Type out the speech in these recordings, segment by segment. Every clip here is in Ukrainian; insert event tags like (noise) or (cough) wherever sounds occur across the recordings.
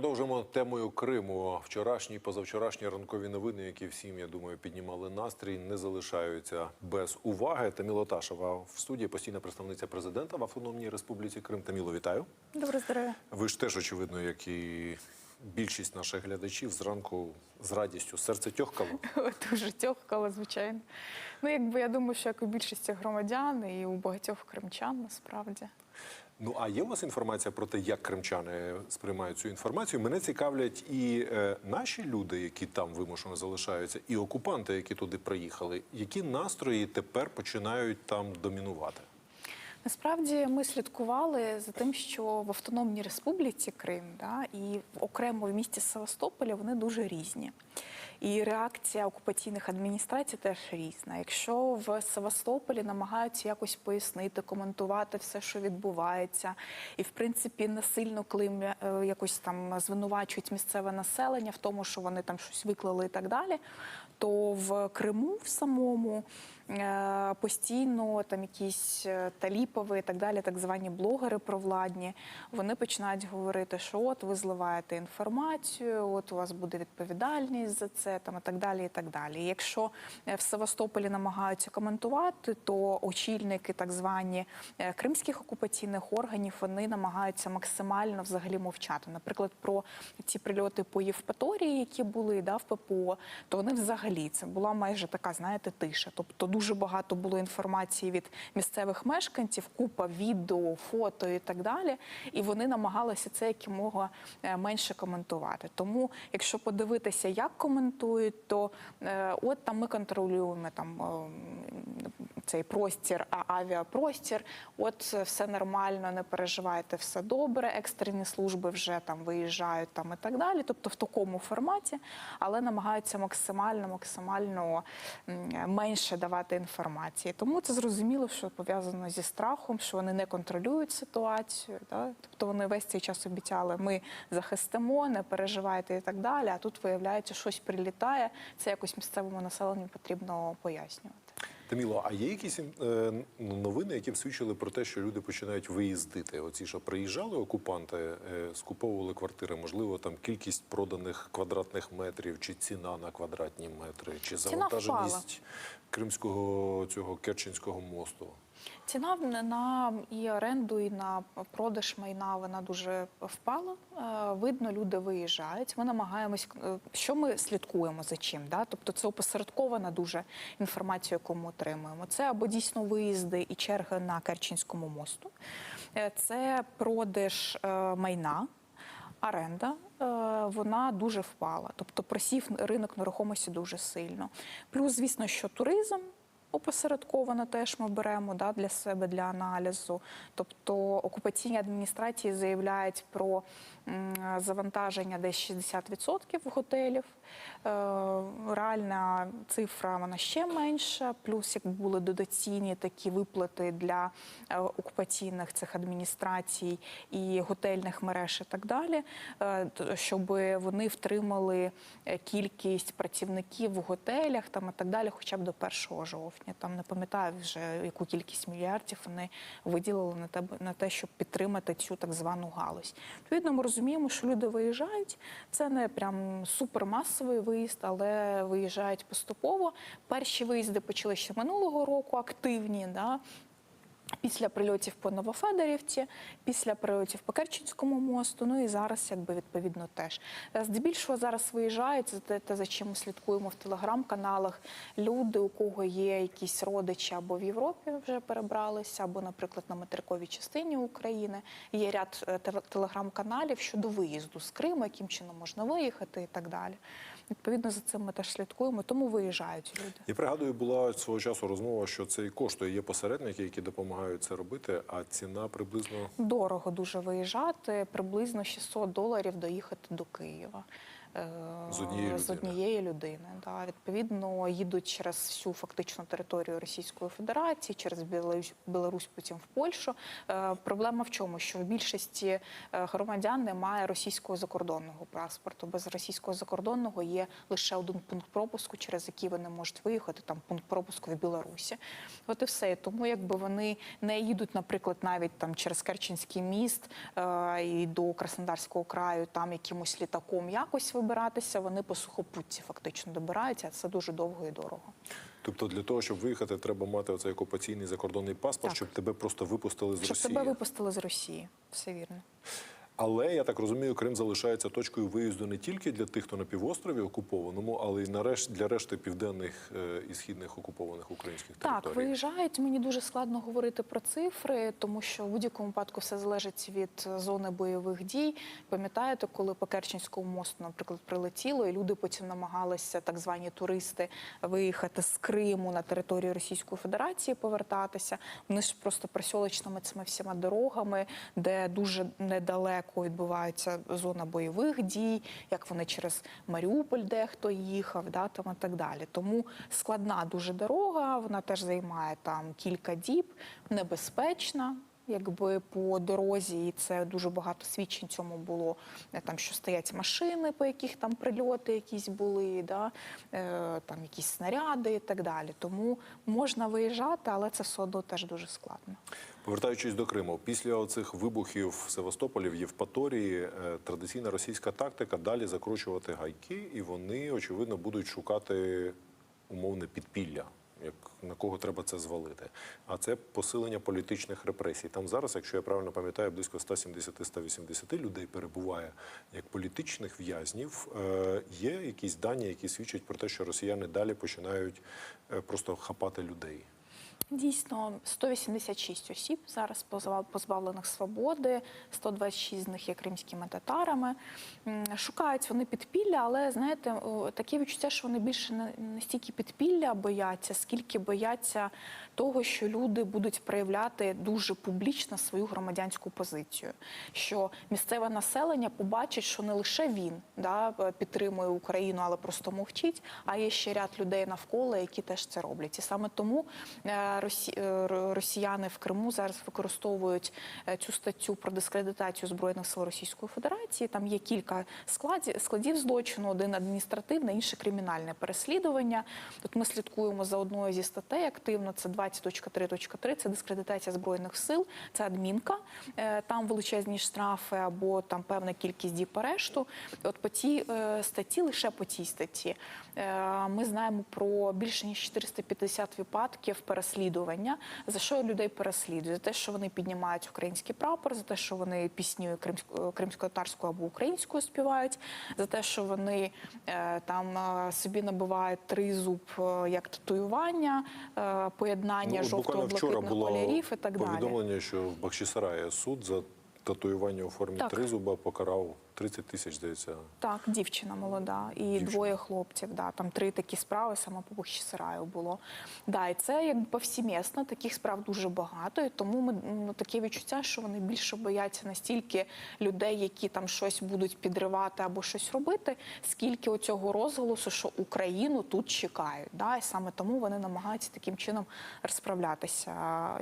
Продовжимо темою Криму. Вчорашні, і позавчорашні ранкові новини, які всім, я думаю, піднімали настрій, не залишаються без уваги. Таміло Ташева в студії постійна представниця президента в Автономній Республіці Крим. Таміло, вітаю. Добре здоров'я. Ви ж теж очевидно, як і більшість наших глядачів зранку з радістю серце тьохкало. (laughs) Дуже тьохкало, звичайно. Ну, якби я думаю, що як у більшості громадян і у багатьох кримчан насправді. Ну а є у вас інформація про те, як кримчани сприймають цю інформацію? Мене цікавлять і е, наші люди, які там вимушено залишаються, і окупанти, які туди приїхали. Які настрої тепер починають там домінувати? Насправді ми слідкували за тим, що в Автономній Республіці Крим да, і окремо в місті Севастополя вони дуже різні. І реакція окупаційних адміністрацій теж різна. Якщо в Севастополі намагаються якось пояснити, коментувати все, що відбувається, і в принципі не сильно клим е, якось там звинувачують місцеве населення в тому, що вони там щось виклали і так далі, то в Криму в самому е, постійно там якісь е, таліпові і так далі, так звані блогери провладні, вони починають говорити, що от ви зливаєте інформацію, от у вас буде відповідальність за це, там і так далі. І так далі. Якщо е, в Севастополі намагаються коментувати, то очільники так звані е, кримських окупаційних органів вони намагаються максимально взагалі мовчати. Наприклад, про ці прильоти по Євпаторії, які були да, в ППО, то вони взагалі це була майже така, знаєте, тиша. Тобто дуже багато було інформації від місцевих мешканців, купа відео, фото і так далі. І вони намагалися це якомога е, менше коментувати. Тому, якщо подивитися, як коментують, то е, от там ми контролюємо там. Цей простір, а авіапростір, от е, все нормально, не переживайте, все добре. Екстрені служби вже там виїжджають там і так далі. Тобто в такому форматі, але намагаються максимально, максимально менше давати інформації. Тому це зрозуміло, що пов'язано зі страхом, що вони не контролюють ситуацію. Да? Тобто вони весь цей час обіцяли, ми захистимо, не переживайте і так далі. А тут виявляється, щось прилітає. Це якось місцевому населенню потрібно пояснювати. Таміло, а є якісь е, новини, які б свідчили про те, що люди починають виїздити? Оці, що приїжджали окупанти, е, скуповували квартири, можливо, там кількість проданих квадратних метрів, чи ціна на квадратні метри, чи завантаженість кримського цього Керченського мосту. Ціна на і оренду, і на продаж майна вона дуже впала. Е, Видно, люди виїжджають. Ми намагаємось, е, що ми слідкуємо за чим. Да? Тобто це опосередкована дуже інформація, яку ми отримуємо. Це або дійсно виїзди і черги на Керченському мосту, Е, це продаж майна. Оренда вона дуже впала, тобто просів ринок нерухомості дуже сильно. Плюс, звісно, що туризм опосередковано теж ми беремо да, для себе для аналізу. Тобто окупаційні адміністрації заявляють про завантаження десь 60% готелів. Е, реальна цифра вона ще менша. Плюс як були додаційні такі виплати для е, окупаційних цих адміністрацій і готельних мереж і так далі, е, щоб вони втримали кількість працівників в готелях там і так далі, хоча б до 1 жовтня. Там не пам'ятаю вже яку кількість мільярдів вони виділили на те, на те, щоб підтримати цю так звану галузь. Відповідно, ми розуміємо, що люди виїжджають. Це не прям супермасовий виїзд, але виїжджають поступово. Перші виїзди почали ще минулого року, активні. Да? Після прильотів по Новофедорівці, після прильотів по Керченському мосту, ну і зараз, якби відповідно, теж Е, здебільшого зараз виїжджають це те, за чим ми слідкуємо в телеграм-каналах. Люди, у кого є якісь родичі або в Європі вже перебралися, або, наприклад, на материковій частині України. Є ряд е, теле- телеграм-каналів щодо виїзду з Криму, яким чином можна виїхати і так далі. Відповідно, за цим ми теж слідкуємо, тому виїжджають люди. Я пригадую, була свого часу розмова, що це і коштує. Є посередники, які допомагають це робити, а ціна приблизно Дорого дуже виїжджати, приблизно 600 доларів доїхати до Києва. Е, З однієї з однієї людини. Да. Відповідно, їдуть через всю фактично територію Російської Федерації, через Білорусь, Білорусь потім в Польщу. Е, Проблема в чому? Що в більшості е, громадян немає російського закордонного паспорту. Без російського закордонного є лише один пункт пропуску, через який вони можуть виїхати. Там пункт пропуску в Білорусі. От і все. Тому якби вони не їдуть, наприклад, навіть там через Керченський міст е, і до Краснодарського краю, там якимось літаком якось вибиратися. Вони по сухопутці фактично добираються. Це дуже довго і дорого. Тобто для того, щоб виїхати, треба мати оцей окупаційний закордонний паспорт, Так. щоб тебе просто випустили з Щоб Росії. тебе випустили з Росії, все вірно. Але я так розумію, Крим залишається точкою виїзду не тільки для тих, хто на півострові окупованому, але й нарешті для решти південних е, і східних окупованих українських Так, територій. виїжджають. Мені дуже складно говорити про цифри, тому що в будь-якому випадку все залежить від зони бойових дій. Пам'ятаєте, коли по Керченському мосту, наприклад, прилетіло, і люди потім намагалися, так звані туристи, виїхати з Криму на територію Російської Федерації, повертатися. Вони ж просто просьолочними цими всіма дорогами, де дуже недалеко відбувається зона бойових дій, як вони через Маріуполь дехто їхав, да, там і так далі. Тому складна дуже дорога, вона теж займає там кілька діб, небезпечна. Якби по дорозі, і це дуже багато свідчень цьому було. е, Там що стоять машини, по яких там прильоти якісь були, да? е, там якісь снаряди і так далі. Тому можна виїжджати, але це все одно теж дуже складно. Повертаючись до Криму, після оцих вибухів в Севастополі, в Євпаторії, е, традиційна російська тактика далі закручувати гайки, і вони, очевидно, будуть шукати умовне підпілля. Як на кого треба це звалити? А це посилення політичних репресій. Там зараз, якщо я правильно пам'ятаю, близько 170-180 людей перебуває як політичних в'язнів. Е, Є якісь дані, які свідчать про те, що росіяни далі починають е, просто хапати людей. Дійсно, 186 осіб зараз позбавлених свободи, 126 з них є кримськими татарами. Шукають вони підпілля, але знаєте, таке відчуття, що вони більше не стільки підпілля бояться, скільки бояться того, що люди будуть проявляти дуже публічно свою громадянську позицію. Що місцеве населення побачить, що не лише він да, підтримує Україну, але просто мовчить, а є ще ряд людей навколо, які теж це роблять. І саме тому е, е, росіяни в Криму зараз використовують е, цю статтю про дискредитацію збройних сил Російської Федерації. Там є кілька складів, злочину: один адміністративне, інший кримінальне переслідування. Тут ми слідкуємо за одною зі статей активно. Це 20.3.3, це дискредитація збройних сил, це адмінка. Е, Там величезні штрафи або там певна кількість діб арешту. От по цій е, статті, лише по цій статті, е, ми знаємо про більше ніж 450 випадків переслідування. За що людей переслідують? За те, що вони піднімають український прапор, за те, що вони пісню кримсько- кримсько-татарською або українською співають, за те, що вони е, там е, собі набивають тризуб е, як татуювання, поєднання Ну, жовто-блакитних кольорів і так далі. повідомлення, що в Бахчисараї суд за татуювання у формі Так. тризуба покарав 30 тисяч, здається. Так, дівчина молода і Дівчина. двоє хлопців. Да, там три такі справи саме по Бахчисараю було. Да, і це якби повсімісно, таких справ дуже багато. І тому ми ну, таке відчуття, що вони більше бояться настільки людей, які там щось будуть підривати або щось робити, скільки оцього розголосу, що Україну тут чекають. Да, і саме тому вони намагаються таким чином розправлятися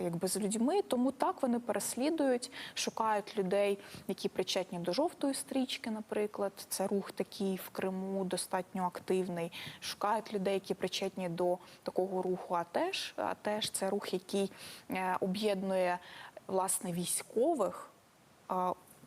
якби з людьми. Тому так вони переслідують, шукають людей, які причетні до жовтої стрічки, наприклад. Це рух такий в Криму достатньо активний. Шукають людей, які причетні до такого руху. А теж, а теж це рух, який е, об'єднує власне військових.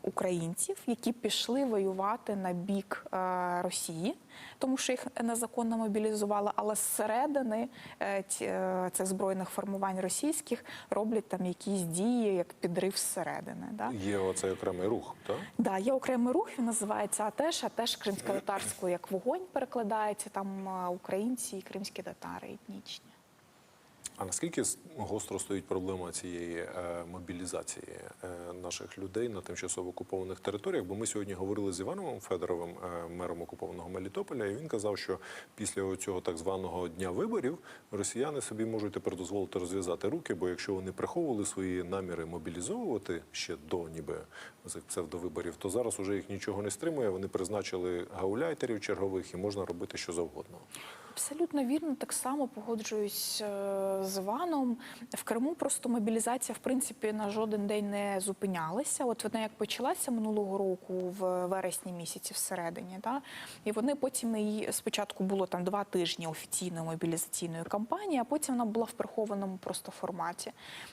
Українців, які пішли воювати на бік е, Росії, тому що їх незаконно мобілізували, але зсередини е, ці- е, цих збройних формувань російських роблять там якісь дії, як підрив зсередини. Да? Є оцей окремий рух, так? Да, є окремий рух, він називається АТЕШ, АТЕШ кримсько-татарською як вогонь перекладається. Там українці і кримські татари етнічні. А наскільки гостро стоїть проблема цієї е, мобілізації е, наших людей на тимчасово окупованих територіях? Бо ми сьогодні говорили з Івановим Федоровим, е, мером окупованого Мелітополя, і він казав, що після цього так званого дня виборів росіяни собі можуть тепер дозволити розв'язати руки, бо якщо вони приховували свої наміри мобілізовувати ще до ніби цих псевдовиборів, то зараз уже їх нічого не стримує. Вони призначили гауляйтерів чергових і можна робити що завгодно. Абсолютно вірно, так само погоджуюсь е, з Іваном. В Криму просто мобілізація, в принципі, на жоден день не зупинялася. От вона як почалася минулого року в вересні місяці всередині, да? і вони потім її спочатку було там два тижні офіційної мобілізаційної кампанії, а потім вона була в прихованому просто форматі,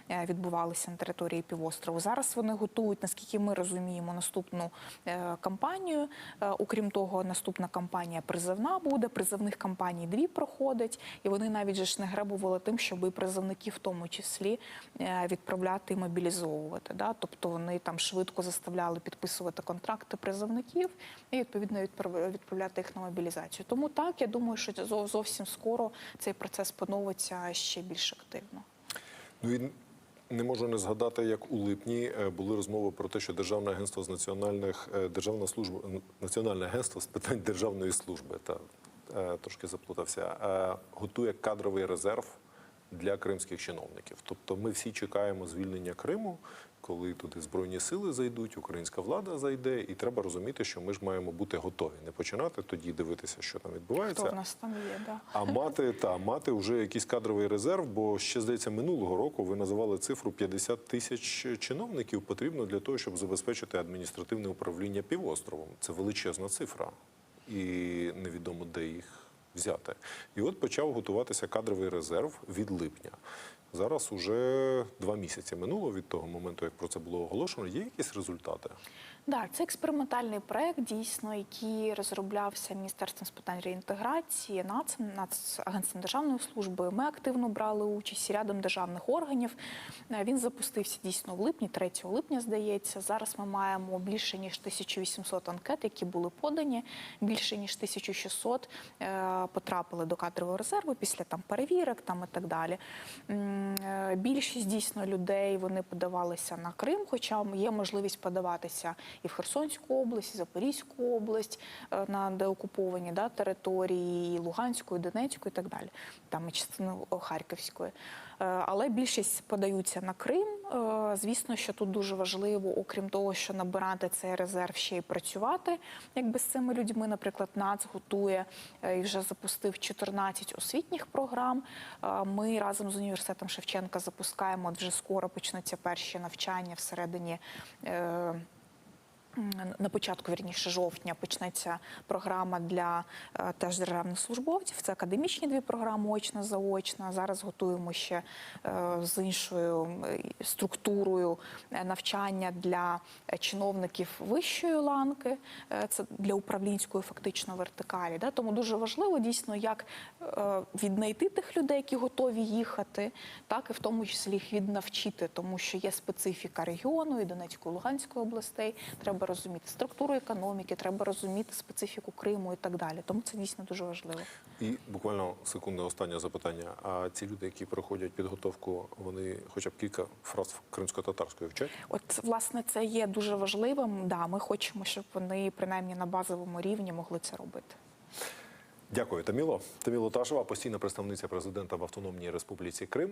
е, відбувалася на території півострову. Зараз вони готують, наскільки ми розуміємо, наступну е, кампанію. Окрім того, наступна кампанія призовна буде. Призовних кампаній дві проходить, і вони навіть же ж не гребували тим, щоб і призовників в тому числі е, відправляти і мобілізовувати. Да? Тобто вони там швидко заставляли підписувати контракти призовників і відповідно відправ- відправляти їх на мобілізацію. Тому так я думаю, що зовсім скоро цей процес поновиться ще більш активно. Ну і не можу не згадати, як у липні е, були розмови про те, що Державне агентство з національних е, державна служба Національне агентство з питань державної служби та трошки заплутався, е, готує кадровий резерв для кримських чиновників. Тобто ми всі чекаємо звільнення Криму, коли туди збройні сили зайдуть, українська влада зайде, і треба розуміти, що ми ж маємо бути готові, не починати тоді дивитися, що там відбувається. Хто в нас там є? Да. А мати та мати вже якийсь кадровий резерв, бо ще здається минулого року ви називали цифру 50 тисяч чиновників потрібно для того, щоб забезпечити адміністративне управління півостровом. Це величезна цифра, і невідомо де їх взяти. І от почав готуватися кадровий резерв від липня. Зараз уже два місяці минуло від того моменту, як про це було оголошено. Є якісь результати? Да, це експериментальний проект, дійсно, який розроблявся Міністерством з питань реінтеграції, НАЦ, Нацагентством державної служби. Ми активно брали участь рядом державних органів. Е, Він запустився дійсно в липні, 3 липня, здається. Зараз ми маємо більше ніж 1800 анкет, які були подані. Більше ніж 1600 е, потрапили до кадрового резерву після там перевірок там і так далі. Е, Більшість дійсно людей вони подавалися на Крим, хоча є можливість подаватися і в Херсонську область, і Запорізьку область е, на деокуповані да, території, і Луганську, і Донецьку, і так далі, там і частину Харківської. Е, Але більшість подаються на Крим. Е, Звісно, що тут дуже важливо, окрім того, що набирати цей резерв ще й працювати, якби з цими людьми. Наприклад, НАЦ готує е, і вже запустив 14 освітніх програм. Ми разом з університетом Шевченка запускаємо вже скоро почнуться перші навчання всередині. На початку вірніше жовтня почнеться програма для е, теж державних службовців. Це академічні дві програми, очна заочна. Зараз готуємо ще е, з іншою структурою е, навчання для чиновників вищої ланки. Це для управлінської фактично вертикалі. Тому дуже важливо дійсно, як віднайти тих людей, які готові їхати, так і в тому числі їх віднавчити, тому що є специфіка регіону і Донецької, і Луганської областей. Треба розуміти структуру економіки, треба розуміти специфіку Криму і так далі. Тому це дійсно дуже важливо. І буквально секунда останнє запитання. А ці люди, які проходять підготовку, вони хоча б кілька фраз кримсько-татарської вчать? От власне це є дуже важливим. Да, ми хочемо, щоб вони принаймні на базовому рівні могли це робити. Дякую, Таміло. Таміло Ташева, постійна представниця президента в Автономній Республіці Крим.